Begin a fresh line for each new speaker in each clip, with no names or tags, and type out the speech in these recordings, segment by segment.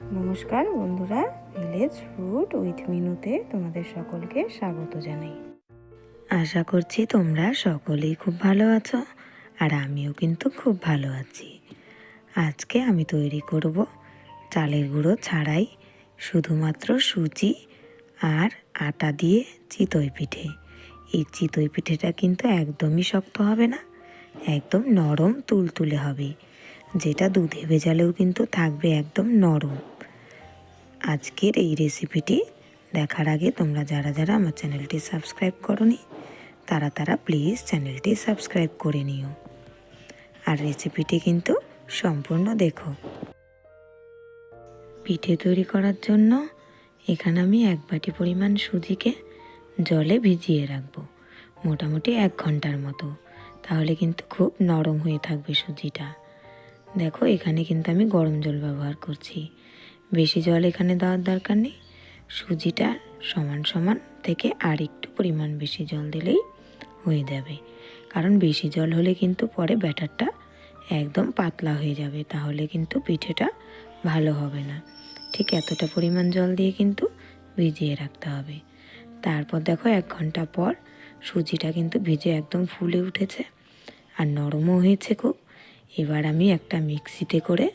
নমস্কার বন্ধুরা village food with মিনুতে তোমাদের সকলকে স্বাগত জানাই। আশা করছি তোমরা সকলেই খুব ভালো আছো, আর আমিও কিন্তু খুব ভালো আছি। আজকে আমি তৈরি করব চালের গুঁড়ো ছাড়াই শুধুমাত্র সুজি আর আটা দিয়ে চিতই পিঠে। এই চিতই পিঠেটা কিন্তু একদমই শক্ত হবে না, একদম নরম তুলতুলে হবে, যেটা দুধে ভেজালেও কিন্তু থাকবে একদম নরম। আজকের এই রেসিপিটি দেখার আগে তোমরা যারা যারা আমার চ্যানেলটি সাবস্ক্রাইব করনি, তারা তারা প্লিজ চ্যানেলটি সাবস্ক্রাইব করে নিও। আর রেসিপিটি কিন্তু সম্পূর্ণ দেখো। পিঠে তৈরি করার জন্য এখানে আমি এক বাটি পরিমাণ সুজিকে জলে ভিজিয়ে রাখব, মোটামুটি এক ঘণ্টার মতো। তাহলে কিন্তু খুব নরম হয়ে থাকবে সুজিটা। দেখো এখানে কিন্তু আমি গরম জল ব্যবহার করছি। বেশি জল এখানে দেওয়ার দরকার নেই। সুজিটা সমান সমান থেকে আর একটু পরিমাণ বেশি জল দিলেই হয়ে যাবে। কারণ বেশি জল হলে কিন্তু পরে ব্যাটারটা একদম পাতলা হয়ে যাবে, তাহলে কিন্তু পিঠেটা ভালো হবে না। ঠিক এতটা পরিমাণ জল দিয়ে কিন্তু ভিজিয়ে রাখতে হবে। তারপর দেখো এক ঘণ্টা পর সুজিটা কিন্তু ভিজে একদম ফুলে উঠেছে। আর নরমও হয়েছে খুব। এবার আমি একটা মিক্সিতে করে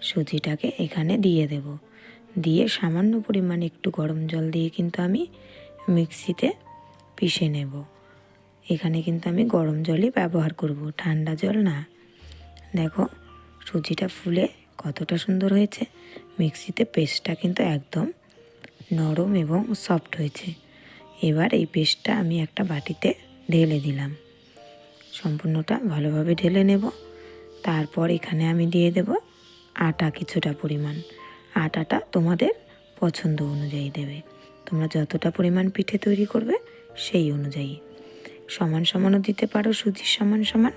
সুজিটাকে এখানে দিয়ে দেব। দিয়ে সামান্য পরিমাণ একটু গরম জল দিয়ে কিন্তু আমি মিক্সিতে পিষে নেব। এখানে কিন্তু আমি গরম জলই ব্যবহার করব, ঠান্ডা জল না। দেখো, সুজিটা ফুলে কতটা সুন্দর হয়েছে। মিক্সিতে পেস্টটা কিন্তু একদম নরম এবং সফট হয়েছে। এবার এই পেস্টটা আমি একটা বাটিতে ঢেলে দিলাম। সম্পূর্ণটা ভালোভাবে ঢেলে নেব। তারপর এখানে আমি দিয়ে দেব আটা কিছুটা পরিমাণ। আটাটা তোমাদের পছন্দ অনুযায়ী দেবে। তোমরা যতটা পরিমাণ পিঠে তৈরি করবে, সেই অনুযায়ী। সমান সমানও দিতে পারো সুজির সমান সমান,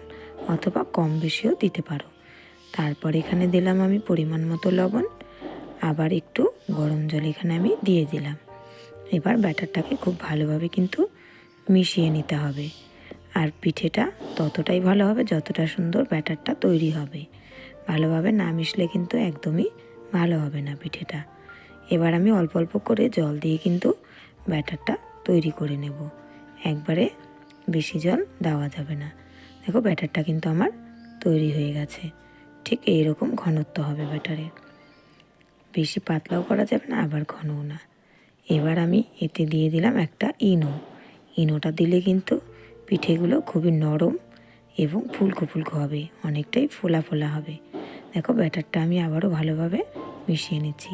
অথবা কম বেশিও দিতে পারো। তারপর এখানে দিলাম আমি পরিমাণ মতো লবণ। আবার একটু গরম জল এখানে আমি দিয়ে দিলাম। এবার ব্যাটারটাকে খুব ভালোভাবে কিন্তু মিশিয়ে নিতে হবে। আর পিঠেটা ততটাই ভালো হবে যতটা সুন্দর ব্যাটারটা তৈরি হবে। ভালোভাবে না মিশলে কিন্তু একদমই ভালো হবে না পিঠেটা। এবার আমি অল্প অল্প করে জল দিয়ে কিন্তু ব্যাটারটা তৈরি করে নেব। একবারে বেশি জল দেওয়া যাবে না। দেখো ব্যাটারটা কিন্তু আমার তৈরি হয়ে গেছে। ঠিক এই রকম ঘনত্ব হবে ব্যাটারের বেশি পাতলাও করা যাবে না, আবার ঘনও না। এবার আমি এতে দিয়ে দিলাম একটা ইনো। ইনোটা দিলে কিন্তু পিঠেগুলো খুবই নরম এবং ফুলকো ফুলকো হবে, অনেকটাই ফোলা ফোলা হবে। দেখো ব্যাটারটা আমি আবারও ভালোভাবে মিশিয়ে নিচ্ছি।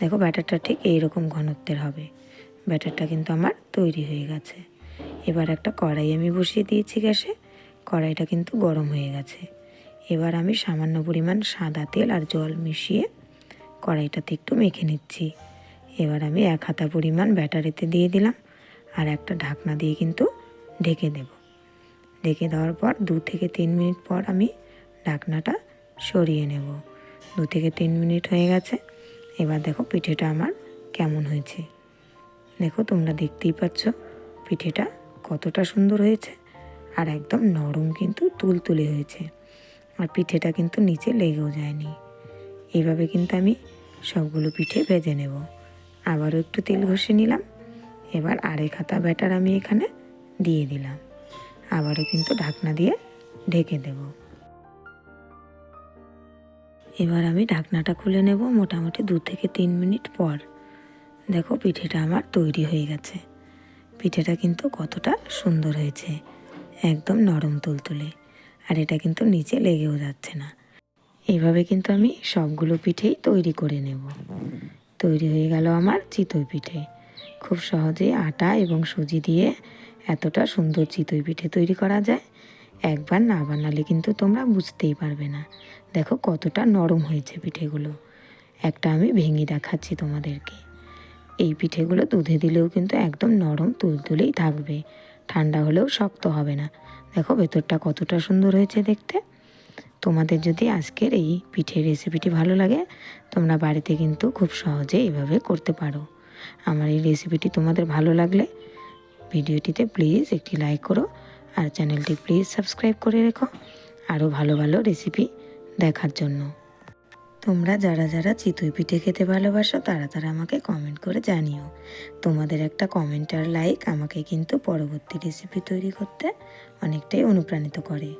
দেখো ব্যাটারটা ঠিক এইরকম ঘনত্বের হবে। ব্যাটারটা কিন্তু আমার তৈরি হয়ে গেছে। এবার একটা কড়াই আমি বসিয়ে দিয়েছি গ্যাসে। কড়াইটা কিন্তু গরম হয়ে গেছে। এবার আমি সামান্য পরিমাণ সাদা তেল আর জল মিশিয়ে কড়াইটাতে একটু মেখে নিচ্ছি। এবার আমি এক হাতা পরিমাণ ব্যাটারিতে দিয়ে দিলাম আর একটা ঢাকনা দিয়ে কিন্তু ঢেকে দেব। ঢেকে দেওয়ার পর দু থেকে তিন মিনিট পর আমি ঢাকনাটা সরিয়ে নেব। দু থেকে তিন মিনিট হয়ে গেছে। এবার দেখো পিঠেটা আমার কেমন হয়েছে। দেখো তোমরা দেখতেই পাচ্ছ পিঠেটা কতটা সুন্দর হয়েছে আর একদম নরম কিন্তু তুলতুলে হয়েছে। আর পিঠেটা কিন্তু নিচে লেগেও যায়নি। এইভাবে কিন্তু আমি সবগুলো পিঠে ভেজে নেব। আবারও একটু তেল ঘষে নিলাম। এবার আরেক হাতা ব্যাটার আমি এখানে দিয়ে দিলাম। আবারও কিন্তু ঢাকনা দিয়ে ঢেকে দেব। এবার আমি ঢাকনাটা খুলে নেব মোটামুটি দু থেকে তিন মিনিট পর। দেখো পিঠেটা আমার তৈরি হয়ে গেছে। পিঠেটা কিন্তু কতটা সুন্দর হয়েছে। একদম নরম তুলতুলে। আর এটা কিন্তু নিচে লেগেও যাচ্ছে না। এইভাবে কিন্তু আমি সবগুলো পিঠেই তৈরি করে নেব। তৈরি হয়ে গেল আমার চিতই পিঠে। খুব সহজেই আটা এবং সুজি দিয়ে এতটা সুন্দর চিতই পিঠে তৈরি করা যায়। একবার না বানালে কিন্তু তোমরা বুঝতেই পারবে না। দেখো কতটা নরম হয়েছে পিঠেগুলো। একটা আমি ভেঙে দেখাচ্ছি তোমাদেরকে। এই পিঠেগুলো দুধে দিলেও কিন্তু একদম নরম তুলতুলেই থাকবে। ঠান্ডা হলেও শক্ত হবে না। দেখো ভেতরটা কতটা সুন্দর হয়েছে দেখতে। তোমাদের যদি আজকের এই পিঠের রেসিপিটি ভালো লাগে, তোমরা বাড়িতে কিন্তু খুব সহজে এভাবে করতে পারো। আমার এই রেসিপিটি তোমাদের ভালো লাগলে, ভিডিওটিতে প্লিজ একটি লাইক করো। আর চ্যানেলটি প্লিজ সাবস্ক্রাইব করে রেখো আরও ভালো ভালো রেসিপি দেখার জন্য। তোমরা যারা যারা চিতই পিঠে খেতে ভালোবাসো, তারা তারা আমাকে কমেন্ট করে জানিও। তোমাদের একটা কমেন্ট আর লাইক আমাকে কিন্তু পরবর্তী রেসিপি তৈরি করতে অনেকটাই অনুপ্রাণিত করে।